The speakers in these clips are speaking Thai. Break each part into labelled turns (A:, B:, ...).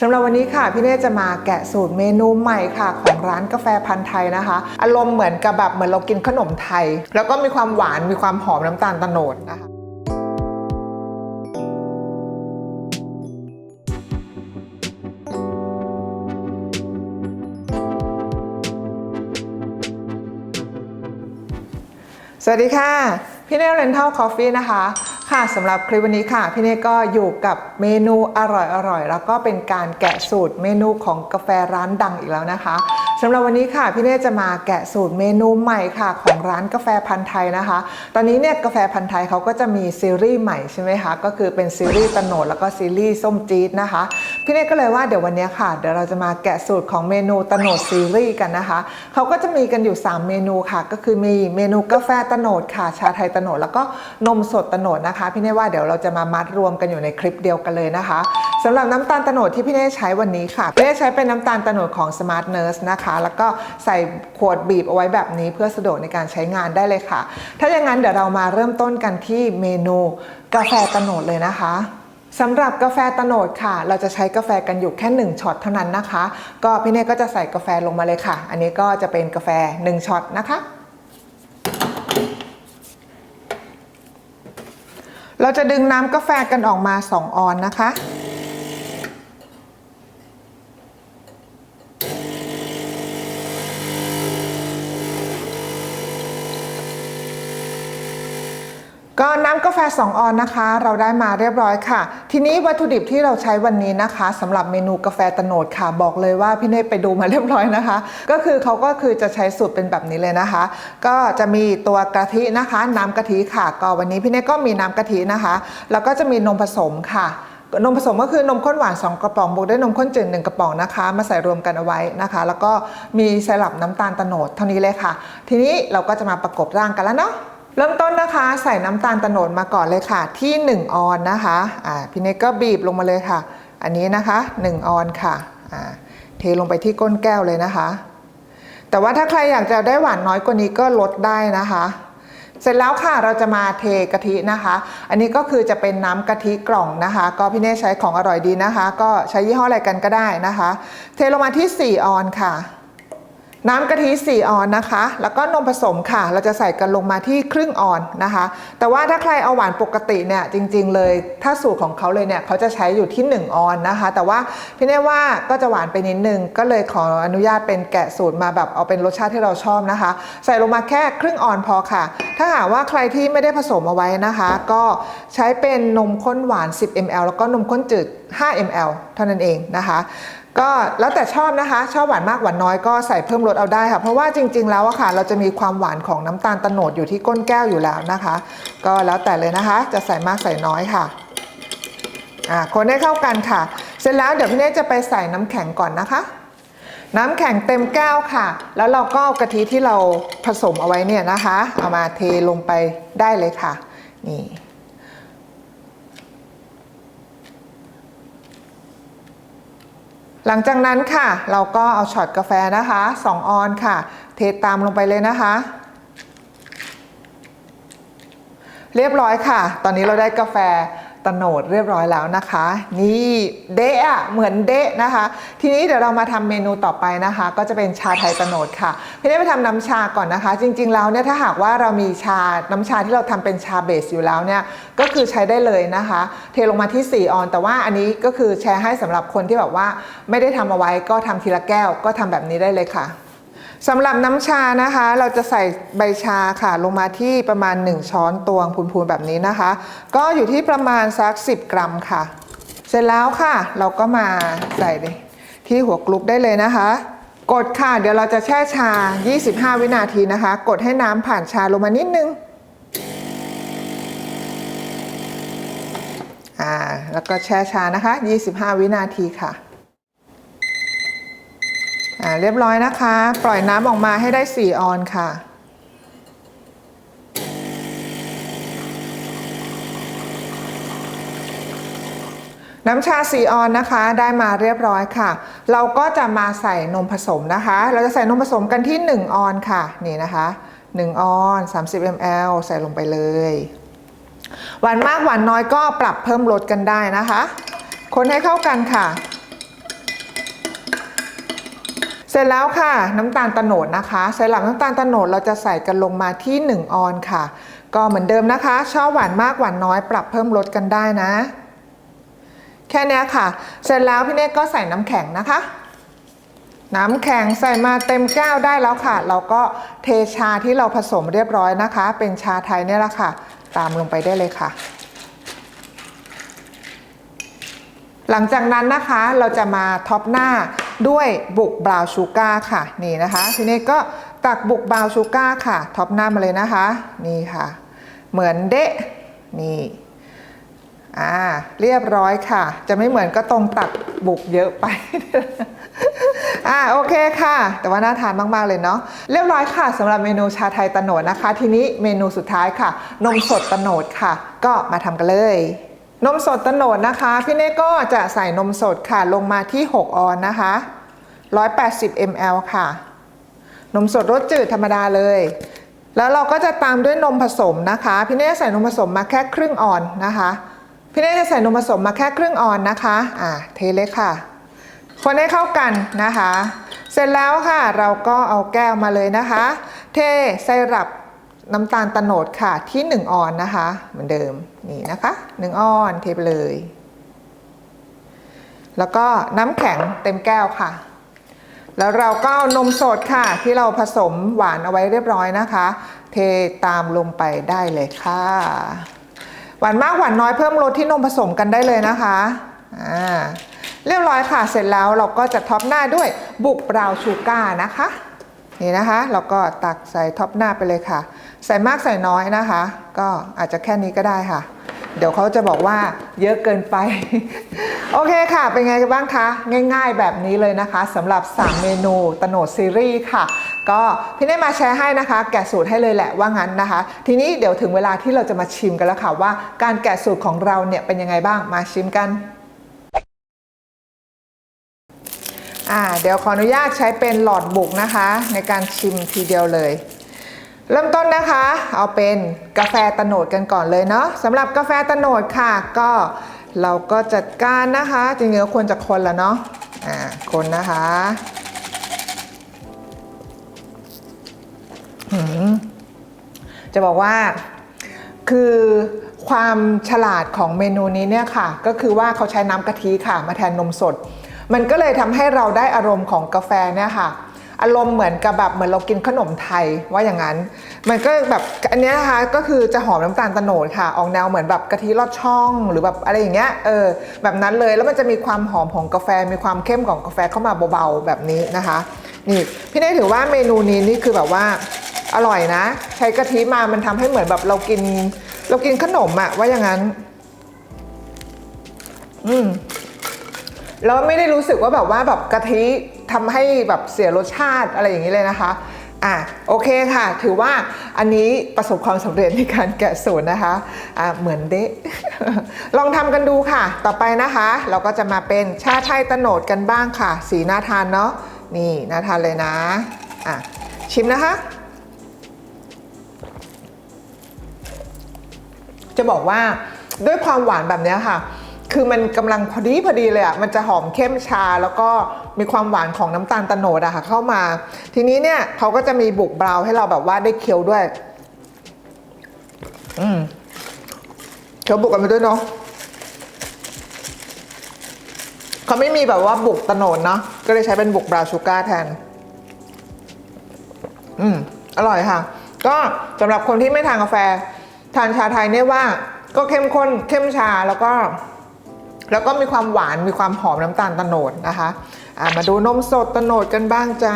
A: สำหรับวันนี้ค่ะพี่เน่จะมาแกะสูตรเมนูใหม่ค่ะ ของร้านกาแฟพันธ์ไทยนะคะ อารมณ์เหมือนกับแบบเหมือนเรากินขนมไทย แล้วก็มีความหวานมีความหอมน้ำตาลโตโนดนะคะสวัสดีค่ะ พี่เน่เรนทัลคอฟฟี่นะคะ ค่ะสำหรับคลิปวันนี้ค่ะ พี่เน่ก็อยู่กับเมนูอร่อยๆแล้วก็เป็นการแกะสูตรเมนูของกาแฟร้านดังอีกแล้วนะคะสำหรับวันนี้ค่ะพี่เน่จะมาแกะสูตรเมนูใหม่ค่ะ ของร้านกาแฟพันธ์ไทยนะคะ ตอนนี้เนี่ยกาแฟพันธ์ไทยเขาก็จะมีซีรีส์ใหม่ใช่ไหมคะก็คือเป็นซีรีส์ตะโหนดแล้วก็ซีรีส์ส้มจี๊ดนะคะ พี่เน่ก็เลยว่าเดี๋ยววันนี้ค่ะ เดี๋ยวเราจะมาแกะสูตรของเมนูตโนดซีรีส์กันนะคะเขาก็จะมีกันอยู่ 3 เมนูค่ะ ก็คือมีเมนูกาแฟตโนดค่ะ ชาไทยตโนดแล้วก็นมสดตโนดนะคะ พี่เน่ว่าเดี๋ยวเราจะมามัดรวมกันอยู่ในคลิปเดียวกันเลยนะคะสำหรับน้ำตาลตโนดที่พี่เน่ใช้วันนี้ค่ะพี่เน่ใช้เป็นน้ำตาลตโนดของ Smart Nurse นะคะ แล้วก็ใส่ขวดบีบเอาไว้แบบนี้เพื่อสะดวกในการใช้งานได้เลยค่ะ ถ้าอย่างนั้นเดี๋ยวเรามาเริ่มต้นกันที่เมนูกาแฟตโนดเลยนะคะ สำหรับกาแฟตโนดค่ะ เราจะใช้กาแฟกันอยู่แค่ 1ช็อตเท่านั้นนะคะ ก็พี่เน่ก็จะใส่กาแฟลงมาเลยค่ะ อันนี้ก็จะเป็นกาแฟ1ช็อตนะคะเราจะดึงน้ำกาแฟกันออกมา 2 ออนนะคะ ก็น้ำกาแฟ2ออนนะคะ เราได้มาเรียบร้อยค่ะ ทีนี้วัตถุดิบที่เราใช้วันนี้นะคะสำหรับเมนูกาแฟตะโนดค่ะ บอกเลยว่าพี่เนตไปดูมาเรียบร้อยนะคะ ก็คือเขาก็คือจะใช้สูตรเป็นแบบนี้เลยนะคะ ก็จะมีตัวกะทินะคะ น้ำกะทิค่ะ ก็วันนี้พี่เนตก็มีน้ำกะทินะคะ แล้วก็จะมีนมผสมค่ะนมผสมก็คือนมข้นหวาน 2 กระป๋องบวกด้วยนมข้นจืด1กระป๋องนะคะ มาใส่รวมกันเอาไว้นะคะ แล้วก็มีไซรัปน้ำตาลโตโนดเท่านี้เลยค่ะ ทีนี้เราก็จะมาประกบร่างกันแล้วเนาะ เริ่มต้นนะคะใส่น้ำตาลโตโนดมาก่อนเลยค่ะ ที่ 1 ออนนะคะอ่าพี่เนกก็บีบลงมาเลยค่ะ อันนี้นะคะ 1 ออนค่ะอ่าเทลงไปที่ก้นแก้วเลยนะคะ แต่ว่าถ้าใครอยากจะได้หวานน้อยกว่านี้ก็ลดได้นะคะ เสร็จแล้วค่ะเราจะมาเทกะทินะคะ อันนี้ก็คือจะเป็นน้ำกะทิกล่องนะคะ ก็พี่เน่ใช้ของอร่อยดีนะคะ ก็ใช้ยี่ห้ออะไรกันก็ได้นะคะ เทลงมาที่ 4 ออนค่ะ น้ำกะทิ4ออนนะคะ แล้วก็นมผสมค่ะ เราจะใส่กันลงมาที่ครึ่งออนนะคะ แต่ว่าถ้าใครเอาหวานปกติเนี่ยจริง ๆ เลย ถ้าสูตรของเขาเลยเนี่ยเขาจะใช้อยู่ที่ 1 ออนนะคะ แต่ว่าพี่เน่ว่าก็จะหวานไปนิดนึง ก็เลยขออนุญาตเป็นแกะสูตรมาแบบเอาเป็นรสชาติที่เราชอบนะคะ ใส่ลงมาแค่ครึ่งออนพอค่ะ ถ้าหากว่าใครที่ไม่ได้ผสมเอาไว้นะคะ ก็ใช้เป็นนมข้นหวาน 10 ml แล้วก็นมข้นจืด 5 ml เท่านั้นเองนะคะ ก็แล้วแต่ชอบนะคะ ชอบหวานมากหวานน้อยก็ใส่เพิ่มรสเอาได้ค่ะ เพราะว่าจริง ๆ แล้วอะค่ะ เราจะมีความหวานของน้ำตาลโตโนดอยู่ที่ก้นแก้วอยู่แล้วนะคะ ก็แล้วแต่เลยนะคะ จะใส่มากใส่น้อยค่ะอ่าคนให้เข้ากันค่ะ เสร็จแล้วเดี๋ยวพี่เนตจะไปใส่น้ำแข็งก่อนนะคะ น้ำแข็งเต็มแก้วค่ะ แล้วเราก็เอากะทิที่เราผสมเอาไว้เนี่ยนะคะ เอามาเทลงไปได้เลยค่ะ นี่ หลังจากนั้นค่ะ เราก็เอาช็อตกาแฟนะคะ 2 ออนค่ะ เทตามลงไปเลยนะคะ เรียบร้อยค่ะ ตอนนี้เราได้กาแฟ ตโนดเรียบร้อยแล้วนะคะ นี่เดะเหมือนเดะนะคะ ทีนี้เดี๋ยวเรามาทำเมนูต่อไปนะคะ ก็จะเป็นชาไทยตโนดค่ะพี่ได้ไปทำน้ำชาก่อนนะคะ จริง ๆ แล้วเนี่ยถ้าหากว่าเรามีชาน้ำชาที่เราทำเป็นชาเบสอยู่แล้วเนี่ยก็คือใช้ได้เลยนะคะ เทลงมาที่ 4 ออน แต่ว่าอันนี้ก็คือแชร์ให้สำหรับคนที่แบบว่าไม่ได้ทำเอาไว้ก็ทำทีละแก้วก็ทำแบบนี้ได้เลยค่ะ สำหรับน้ำชานะคะ เราจะใส่ใบชาค่ะ ลงมาที่ประมาณ 1 ช้อนตวงพูนๆแบบนี้นะคะ ก็อยู่ที่ประมาณสัก 10 กรัมค่ะ เสร็จแล้วค่ะ เราก็มาใส่ที่หัวกลุกได้เลยนะคะ กดค่ะ เดี๋ยวเราจะแช่ชา 25 วินาทีนะคะ กดให้น้ำผ่านชาลงมานิดนึงอ่าแล้วก็แช่ชานะคะ 25 วินาทีค่ะ อ่าเรียบร้อยนะคะ ปล่อยน้ำออกมาให้ได้ 4 ออนค่ะ น้ำชา4ออนนะคะได้มาเรียบร้อยค่ะ เราก็จะมาใส่นมผสมนะคะ เราจะใส่นมผสมกันที่ 1 ออนค่ะนี่นะคะ 1 ออน 30 ml ใส่ลงไปเลยหวานมากหวานน้อยก็ปรับเพิ่มรสกันได้นะคะ คนให้เข้ากันค่ะ เสร็จแล้วค่ะน้ำตาลโตโนดนะคะใสำหรับน้ำตาลโตโนดเราจะใส่กันลงมาที่ 1 ออนค่ะ ก็เหมือนเดิมนะคะ ชอบหวานมากหวานน้อยปรับเพิ่มลดกันได้นะ แค่นี้ค่ะ เสร็จแล้วพี่เนกก็ใส่น้ำแข็งนะคะ น้ำแข็งใส่มาเต็มแก้วได้แล้วค่ะ เราก็เทชาที่เราผสมเรียบร้อยนะคะ เป็นชาไทยเนี่ยแหละค่ะ ตามลงไปได้เลยค่ะหลังจากนั้นนะคะเราจะมาท็อปหน้า ด้วยบุกบราวน์ชูการ์ค่ะนี่นะคะ ทีนี้ก็ตักบุกบราวน์ชูการ์ค่ะท็อปหน้ามาเลยนะคะนี่ค่ะ เหมือนเดะนี่อ่าเรียบร้อยค่ะ จะไม่เหมือนก็ตรงตักบุกเยอะไปอ่าโอเคค่ะ แต่ว่าน่าทานมาก ๆ เลยเนาะเรียบร้อยค่ะสำหรับเมนูชาไทยตะโหนดนะคะ ทีนี้เมนูสุดท้ายค่ะ นมสดตะโหนดค่ะ ก็มาทำกันเลย นมสดตโนดนะคะ พี่เน่ก็จะใส่นมสดค่ะลงมาที่ 6 ออนนะคะ 180 ml ค่ะ นมสดรสจืดธรรมดาเลย แล้วเราก็จะตามด้วยนมผสมนะคะ พี่เน่ใส่นมผสมมาแค่ครึ่งออนนะคะ พี่เน่จะใส่นมผสมมาแค่ครึ่งออนนะคะอ่าเทเลยค่ะ คนให้เข้ากันนะคะ เสร็จแล้วค่ะเราก็เอาแก้วมาเลยนะคะ เทไซรัป น้ำตาลตะโนดค่ะที่ 1 ออนนะคะ เหมือนเดิมนี่นะคะ 1 ออนเทไปเลย แล้วก็น้ำแข็งเต็มแก้วค่ะ แล้วเราก็นมสดค่ะ ที่เราผสมหวานเอาไว้เรียบร้อยนะคะ เทตามลงไปได้เลยค่ะ หวานมากหวานน้อยเพิ่มรสที่นมผสมกันได้เลยนะคะอ่าเรียบร้อยค่ะเสร็จแล้วเราก็จะท็อปหน้าด้วยบุกบราวชูการ์นะคะนี่นะคะ เราก็ตักใส่ท็อปหน้าไปเลยค่ะ ใส่มากใส่น้อยนะคะ ก็อาจจะแค่นี้ก็ได้ค่ะ เดี๋ยวเขาจะบอกว่าเยอะเกินไป โอเคค่ะ เป็นไงกันบ้างคะ ง่ายๆแบบนี้เลยนะคะสำหรับ 3 เมนูตโหนดซีรีส์ค่ะ ก็พี่ได้มาแชร์ให้นะคะ แกะสูตรให้เลยแหละว่างั้นนะคะ ทีนี้เดี๋ยวถึงเวลาที่เราจะมาชิมกันแล้วค่ะว่าการแกะสูตรของเราเนี่ยเป็นยังไงบ้างมาชิมกันอ่าเดี๋ยวขออนุญาตใช้เป็นหลอดบุกนะคะ ในการชิมทีเดียวเลย เริ่มต้นนะคะ เอาเป็นกาแฟตะโนดกันก่อนเลยเนาะสำหรับกาแฟตะโนดค่ะ ก็เราก็จัดการนะคะ จริงๆควรจะคนล้วเนาะอ่าคนนะคะจะบอกว่าคือความฉลาดของเมนูนี้เนี่ยค่ะ ก็คือว่าเขาใช้น้ำกะทิค่ะ มาแทนนมสด มันก็เลยทำให้เราได้อารมณ์ของกาแฟเนี่ยค่ะ อารมณ์เหมือนกับแบบเหมือนเรากินขนมไทยว่าอย่างนั้น มันก็แบบอันนี้นะคะก็คือจะหอมน้ำตาลโตโนดค่ะ ออกแนวเหมือนแบบกะทิลอดช่องหรือแบบอะไรอย่างเงี้ยเออแบบนั้นเลยแล้วมันจะมีความหอมของกาแฟมีความเข้มของกาแฟเข้ามาเบาๆแบบนี้นะคะนี่พี่เน่ถือว่าเมนูนี้นี่คือแบบว่าอร่อยนะ ใช้กะทิมามันทำให้เหมือนแบบเรากิน เรากินขนมอะว่าอย่างนั้น อืมแล้วไม่ได้รู้สึกว่าแบบว่าแบบกะทิ ทำให้แบบเสียรสชาติอะไรอย่างนี้เลยนะคะอะโอเคค่ะ ถือว่าอันนี้ประสบความสำเร็จในการแกะสูตรนะคะอะเหมือนเดะลองทำกันดูค่ะ ต่อไปนะคะ เราก็จะมาเป็นชาไทยตะโหนดกันบ้างค่ะ สีน่าทานเนาะนี่น่าทานเลยนะอะชิมนะคะ จะบอกว่าด้วยความหวานแบบนี้ค่ะ คือมันกำลังพอดีพอดีเลยอะมันจะหอมเข้มชาแล้วก็ มีความหวานของน้ำตาลตะโนดอะค่ะเข้ามา ทีนี้เนี่ยเขาก็จะมีบุกบราวให้เราแบบว่าได้เคี้ยวด้วย อืมเคี้ยวบุกกันไปด้วยเนาะเขาไม่มีแบบว่าบุกตะโนดเนาะก็เลยใช้เป็นบุกบราวชูการ์แทน อืมอร่อยค่ะ ก็สำหรับคนที่ไม่ทานกาแฟ ทานชาไทยเนี่ยว่า ก็เข้มข้นเข้มชาแล้วก็แล้วก็มีความหวานมีความหอมน้ำตาลตะโนดนะคะ อะมาดูนมสดตโนดกันบ้างจ้า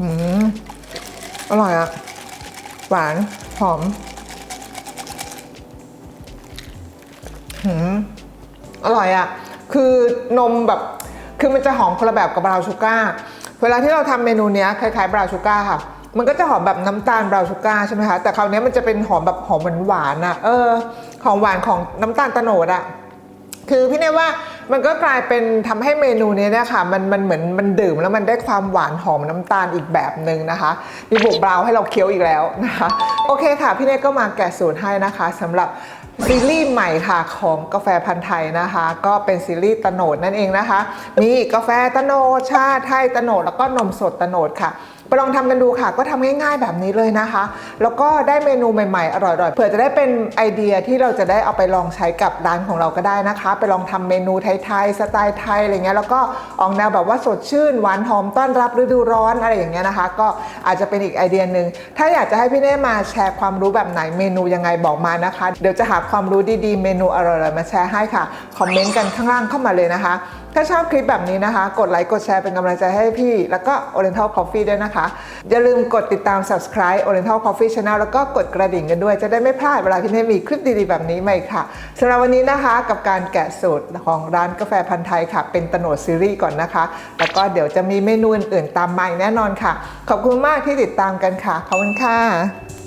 A: อืม อร่อยอะหวาน หอมหืม อร่อยอะคือนมแบบ คือมันจะหอมคนละแบบกับบราวน์ชูการ์เวลาที่เราทำเมนูเนี้ยคล้ายๆบราวน์ชูการ์ค่ะ มันก็จะหอมแบบน้ำตาลบราวน์ชูการ์ใช่ไหมคะ แต่คราวนี้มันจะเป็นหอมแบบหอมหวานๆอะเออ หอมหวานของน้ำตาลโตโนดอะคือพี่เน่ว่ามันก็กลายเป็นทำให้เมนูนี้เนี่ยค่ะมันมันเหมือนมันดื่มแล้วมันได้ความหวานหอมน้ำตาลอีกแบบหนึ่งนะคะ มีบุกบราวน์ให้เราเคี้ยวอีกแล้วนะคะ โอเคค่ะ พี่เน่ก็มาแกะสูตรให้นะคะสำหรับซีรีส์ใหม่ค่ะของกาแฟพันธุ์ไทยนะคะ ก็เป็นซีรีส์ตโนดนั่นเองนะคะมีกาแฟตโนดชาไทยตโนดแล้วก็นมสดตโนดค่ะ ไปลองทำกันดูค่ะ ก็ทำง่าย ๆ แบบนี้เลยนะคะ แล้วก็ได้เมนูใหม่ๆ อร่อยๆเผื่อจะได้เป็นไอเดียที่เราจะได้เอาไปลองใช้กับร้านของเราก็ได้นะคะ ไปลองทำเมนูไทยๆสไตล์ไทยอะไรเงี้ยแล้วก็ออกแนวแบบว่าสดชื่นหวานหอมต้อนรับฤดูร้อนอะไรอย่างเงี้ยนะคะ ก็อาจจะเป็นอีกไอเดียหนึ่งถ้าอยากจะให้พี่เน่มาแชร์ความรู้แบบไหนเมนูยังไงบอกมานะคะ เดี๋ยวจะหาความรู้ดีๆ เมนูอร่อยๆมาแชร์ให้ค่ะคอมเมนต์กันข้างล่างเข้ามาเลยนะคะ ถ้าชอบคลิปแบบนี้นะคะ กดไลค์กดแชร์เป็นกำลังใจให้พี่ แล้วก็ Oriental Coffee ด้วยนะคะ อย่าลืมกดติดตาม subscribe Oriental Coffee Channel แล้วก็กดกระดิ่งกันด้วย จะได้ไม่พลาดเวลาที่ได้มีคลิปดีๆแบบนี้ใหม่ค่ะสำหรับวันนี้นะคะกับการแกะสูตรของร้านกาแฟพันธ์ไทยค่ะ เป็นตโนดซีรีส์ก่อนนะคะ แล้วก็เดี๋ยวจะมีเมนูอื่นๆตามมาอีกแน่นอนค่ะ ขอบคุณมากที่ติดตามกันค่ะขอบคุณค่ะ